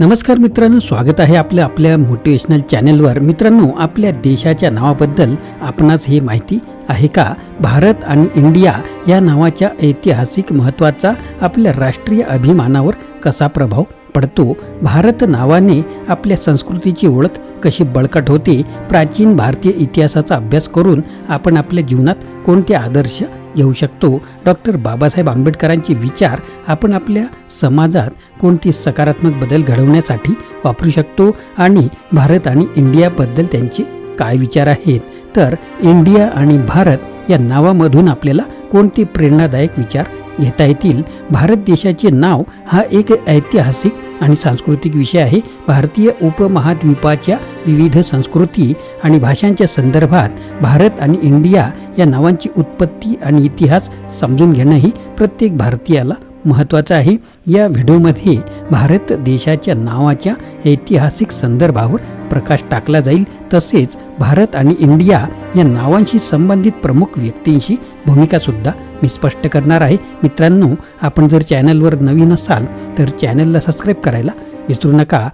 नमस्कार मित्रांनो स्वागत आहे आपलं आपल्या मोटिवेशनल चॅनेलवर. मित्रांनो आपल्या देशाच्या नावाबद्दल आपणास हे माहिती आहे का? भारत आणि इंडिया या नावाच्या ऐतिहासिक महत्त्वाचा आपल्या राष्ट्रीय अभिमानावर कसा प्रभाव पडतो? भारत नावाने आपल्या संस्कृतीची ओळख कशी बळकट होते? प्राचीन भारतीय इतिहासाचा अभ्यास करून आपण आपल्या जीवनात कोणते आदर्श घेऊ शकतो. डॉक्टर बाबासाहेब आंबेडकरांचे विचार आपण आपल्या समाजात कोणते सकारात्मक बदल घडवण्यासाठी वापरू शकतो आणि भारत आणि इंडियाबद्दल त्यांचे काय विचार आहेत? तर इंडिया आणि भारत या नावामधून आपल्याला कोणते प्रेरणादायक विचार घेता येतील? भारत देशाचे नाव हा एक ऐतिहासिक आणि सांस्कृतिक विषय आहे भारतीय उपमहाद्वीपाच्या विविध संस्कृती आणि भाषांच्या संदर्भात भारत आणि इंडिया या नावांची उत्पत्ती आणि इतिहास समजून घेणंही प्रत्येक भारतीयाला महत्त्वाचं आहे. या व्हिडिओमध्ये भारत देशाच्या नावाच्या ऐतिहासिक संदर्भावर प्रकाश टाकला जाईल तसेच भारत आणि इंडिया या नावांशी संबंधित प्रमुख व्यक्तींशी भूमिकासुद्धा मी स्पष्ट करणार आहे. मित्रांनो आपण जर चॅनलवर नवीन असाल तर चॅनलला सबस्क्राईब करायला विसरू नका.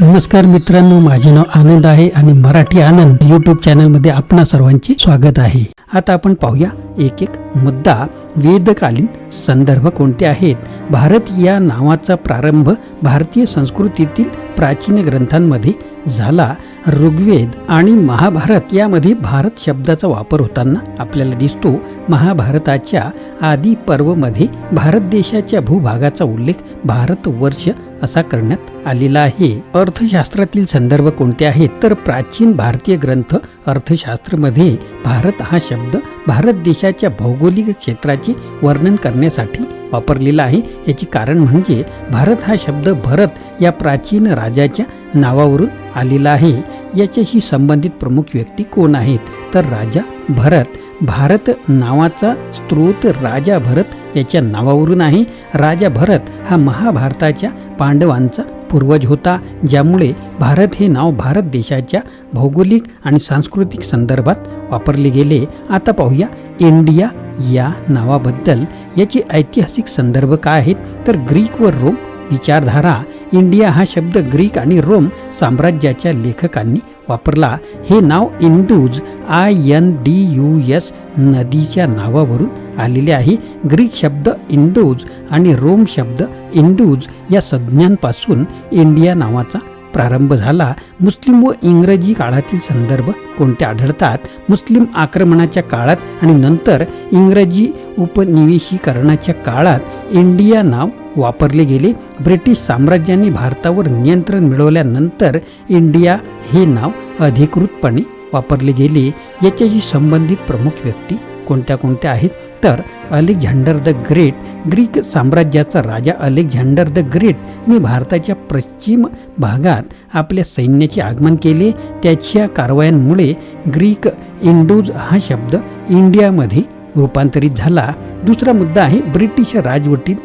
नमस्कार मित्रांनो माझे नाव आनंद आहे आणि मराठी आनंद यूट्यूब चॅनलमध्ये आपणा सर्वांचे स्वागत आहे. आता आपण पाहूया एक एक मुद्दा वेदकालीन संदर्भ कोणते आहेत? भारत या नावाचा प्रारंभ भारतीय संस्कृतीतील प्राचीन ग्रंथांमध्ये झाला. ऋग्वेद आणि महाभारत यामध्ये भारत शब्दाचा वापर होताना आपल्याला दिसतो. महाभारताच्या आदी पर्वमध्ये भारत देशाच्या भूभागाचा उल्लेख भारतवर्ष असा करण्यात आलेला आहे. अर्थशास्त्रातील संदर्भ कोणते आहेत? तर प्राचीन भारतीय ग्रंथ अर्थशास्त्रमध्ये भारत हा शब्द भारत देशाच्या भौगोलिक क्षेत्राचे वर्णन करण्यासाठी वापरलेला आहे. याचे कारण म्हणजे भारत हा शब्द भरत या प्राचीन राजाच्या नावावरून आलेला आहे. याच्याशी संबंधित प्रमुख व्यक्ती कोण आहेत? तर राजा भरत. भारत नावाचा स्त्रोत राजा भरत याच्या नावावरून आहे. राजा भरत हा महाभारताच्या पांडवांचा पूर्वज होता ज्यामुळे भारत हे नाव भारत देशाच्या भौगोलिक आणि सांस्कृतिक संदर्भात वापरले गेले. आता पाहूया इंडिया या नावाबद्दल. याचे ऐतिहासिक संदर्भ काय आहेत? तर ग्रीक व रोम विचारधारा. इंडिया हा शब्द ग्रीक आणि रोम साम्राज्याच्या लेखकांनी वापरला. हे नाव Indus I N D U S नदीच्या नावावरून आलेले आहे. ग्रीक शब्द इंडोज आणि रोम शब्द इंडूज या संज्ञांपासून इंडिया नावाचा प्रारंभ झाला. मुस्लिम व इंग्रजी काळातील संदर्भ कोणते आढळतात? मुस्लिम आक्रमणाच्या काळात आणि नंतर इंग्रजी उपनिवेशीकरणाच्या काळात इंडिया नाव वापरले गेले. ब्रिटिश साम्राज्याने भारतावर नियंत्रण मिळवल्यानंतर इंडिया हे नाव अधिकृतपणे वापरले गेले. याच्याशी संबंधित प्रमुख व्यक्ती कोणत्या कोणत्या आहेत? तर अलेक्झांडर द ग्रेट ग्रीक साम्राज्याचा राजा अलेक्झांडर द ग्रेटने भारताच्या पश्चिम भागात आपल्या सैन्याचे आगमन केले. त्याच्या कारवायांमुळे ग्रीक इंडोज हा शब्द इंडियामध्ये रूपांतरित झाला. दुसरा मुद्दा आहे ब्रिटिश राजवटीत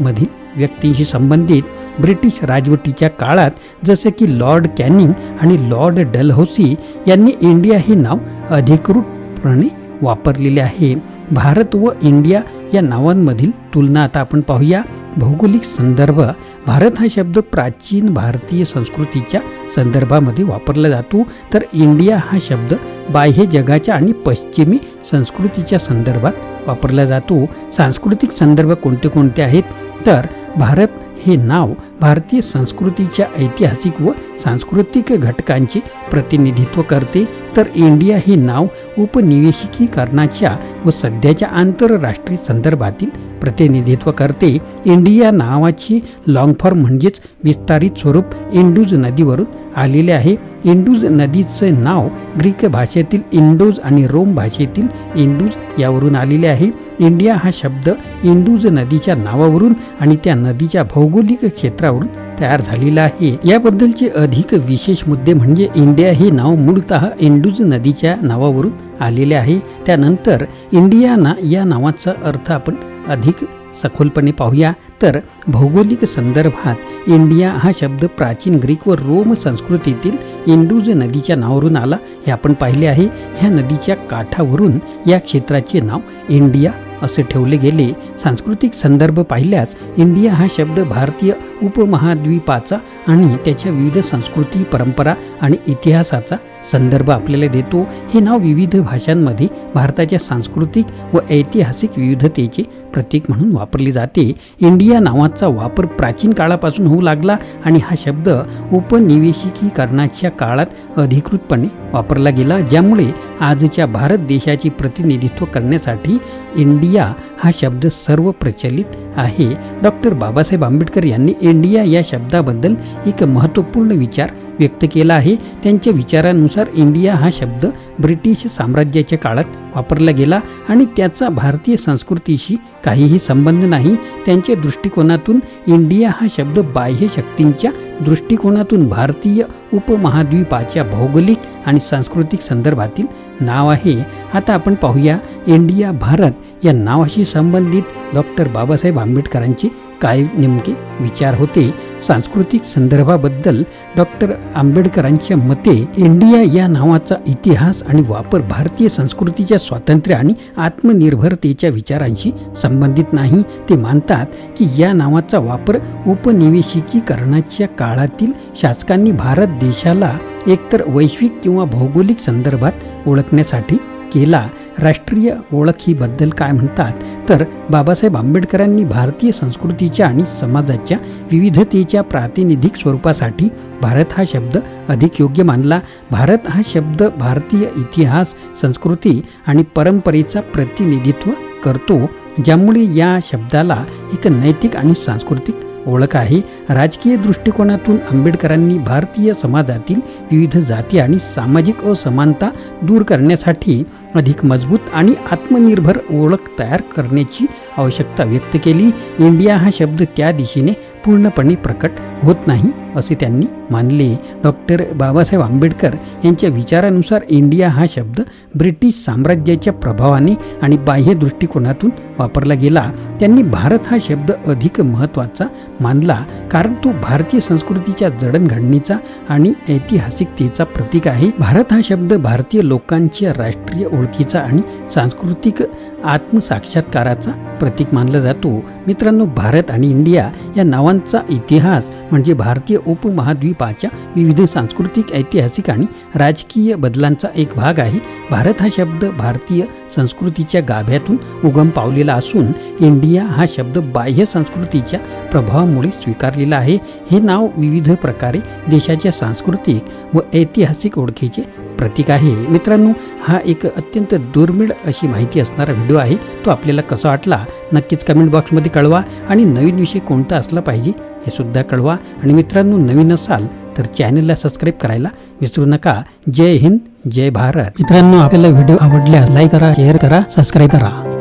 मधील व्यक्तींशी संबंधित ब्रिटिश राजवटीच्या काळात जसे की लॉर्ड कॅनिंग आणि लॉर्ड डलहौसी यांनी इंडिया हे नाव अधिकृतपणे वापरलेले आहे. भारत व इंडिया या नावांमधील तुलना आता आपण पाहूया. भौगोलिक संदर्भ. भारत हा शब्द प्राचीन भारतीय संस्कृतीच्या संदर्भामध्ये वापरला जातो. तर इंडिया हा शब्द बाह्य जगाच्या आणि पश्चिमी संस्कृतीच्या संदर्भात वापरला जातो. सांस्कृतिक संदर्भ कोणते कोणते आहेत? तर भारत हे नाव भारतीय संस्कृतीच्या ऐतिहासिक व सांस्कृतिक घटकांचे प्रतिनिधित्व करते. तर इंडिया हे नाव उपनिवेशिकीकरणाच्या व सध्याच्या आंतरराष्ट्रीय संदर्भातील प्रतिनिधित्व करते. इंडिया नावाची लॉंग फॉर्म म्हणजेच विस्तारित स्वरूप इंडूज नदीवरून आलेले आहे. इंडूज नदीचं नाव ग्रीक भाषेतील इंडोज आणि रोम भाषेतील इंडूज यावरून आलेले आहे. इंडिया हा शब्द इंडूज नदीच्या नावावरून आणि त्या नदीच्या भौगोलिक क्षेत्रावरून तयार झालेला आहे. याबद्दलचे अधिक विशेष मुद्दे म्हणजे इंडिया हे नाव मूळतः इंडूज नदीच्या नावावरून आलेले आहे. त्यानंतर इंडियाना या नावाचा अर्थ आपण अधिक सखोलपणे पाहूया. तर भौगोलिक संदर्भात इंडिया हा शब्द प्राचीन ग्रीक व रोम संस्कृतीतील इंडूज नदीच्या नावावरून आला. हे आपण पाहिले आहे. ह्या नदीच्या काठावरून या क्षेत्राचे नाव इंडिया असे ठेवले गेले. सांस्कृतिक संदर्भ पाहिल्यास इंडिया हा शब्द भारतीय उपमहाद्वीपाचा आणि त्याच्या विविध संस्कृती परंपरा आणि इतिहासाचा संदर्भ आपल्याला देतो. हे नाव विविध भाषांमध्ये भारताच्या सांस्कृतिक व ऐतिहासिक विविधतेचे प्रतीक म्हणून वापरले जाते. इंडिया नावाचा वापर प्राचीन काळापासून होऊ लागला आणि हा शब्द उपनिवेशिकीकरणाच्या काळात अधिकृतपणे वापरला गेला ज्यामुळे आजच्या भारत देशाचे प्रतिनिधित्व करण्यासाठी इंडिया हा शब्द सर्व प्रचलित आहे. डॉक्टर बाबासाहेब आंबेडकर यांनी इंडिया या शब्दाबद्दल एक महत्त्वपूर्ण विचार व्यक्त केला आहे. त्यांच्या विचारानुसार इंडिया हा शब्द ब्रिटिश साम्राज्याच्या काळात वापरला गेला आणि त्याचा भारतीय संस्कृतीशी काहीही संबंध नाही. त्यांच्या दृष्टिकोनातून इंडिया हा शब्द बाह्य शक्तींच्या दृष्टिकोनातून भारतीय उपमहाद्वीपाच्या भौगोलिक आणि सांस्कृतिक संदर्भातील नाव आहे. आता आपण पाहूया इंडिया भारत या नावाशी संबंधित डॉक्टर बाबासाहेब आंबेडकरांचे काय नेमके विचार होते. सांस्कृतिक संदर्भाबद्दल डॉक्टर आंबेडकरांच्या मते इंडिया या नावाचा इतिहास आणि वापर भारतीय संस्कृतीच्या स्वातंत्र्य आणि आत्मनिर्भरतेच्या विचारांशी संबंधित नाही. ते मानतात की या नावाचा वापर उपनिवेशिकीकरणाच्या काळातील शासकांनी भारत देशाला एकतर वैश्विक किंवा भौगोलिक संदर्भात ओळखण्यासाठी केला. राष्ट्रीय ओळख ही बद्दल काय म्हणतात? तर बाबासाहेब आंबेडकरांनी भारतीय संस्कृतीच्या आणि समाजाच्या विविधतेच्या प्रातिनिधिक स्वरूपासाठी भारत हा शब्द अधिक योग्य मानला. भारत हा शब्द भारतीय इतिहास संस्कृती आणि परंपरेचा प्रतिनिधित्व करतो ज्यामुळे या शब्दाला एक नैतिक आणि सांस्कृतिक ओळख आहे. राजकीय दृष्टिकोनातून आंबेडकरांनी भारतीय समाजातील विविध जाती आणि सामाजिक असमानता दूर करण्यासाठी अधिक मजबूत आणि आत्मनिर्भर ओळख तयार करण्याची आवश्यकता व्यक्त केली. इंडिया हा शब्द त्या दिशेने पूर्णपणे प्रकट होत नाही असे त्यांनी मानले. डॉक्टर बाबासाहेब आंबेडकर यांच्या विचारानुसार इंडिया हा शब्द ब्रिटिश साम्राज्याच्या प्रभावाने आणि बाह्य दृष्टिकोनातून वापरला गेला. त्यांनी भारत हा शब्द अधिक महत्त्वाचा मानला कारण तो भारतीय संस्कृतीच्या जडणघडणीचा आणि ऐतिहासिकतेचा प्रतीक आहे. भारत हा शब्द भारतीय लोकांच्या राष्ट्रीय ओळखीचा आणि सांस्कृतिक आत्मसाक्षात्काराचा प्रतीक मानला जातो. मित्रांनो भारत आणि इंडिया या नावांचा इतिहास म्हणजे भारतीय उपमहाद्वीपाच्या विविध सांस्कृतिक ऐतिहासिक आणि राजकीय बदलांचा एक भाग आहे. भारत हा शब्द भारतीय संस्कृतीच्या गाभ्यातून उगम पावलेला असून इंडिया हा शब्द बाह्य संस्कृतीच्या प्रभावामुळे स्वीकारलेला आहे. हे नाव विविध प्रकारे देशाच्या सांस्कृतिक व ऐतिहासिक ओळखीचे प्रतीक आहे. मित्रांनो हा एक अत्यंत दुर्मिळ अशी माहिती असणारा व्हिडिओ आहे. तो आपल्याला कसा वाटला? नक्कीच कमेंट बॉक्समध्ये कळवा आणि नवीन विषय कोणता असला पाहिजे हे सुद्धा कळवा. आणि मित्रांनो नवीन असाल तर चॅनलला सबस्क्राईब करायला विसरू नका. जय हिंद जय भारत. मित्रांनो आपल्याला व्हिडिओ आवडल्यास लाईक करा शेअर करा सबस्क्राईब करा.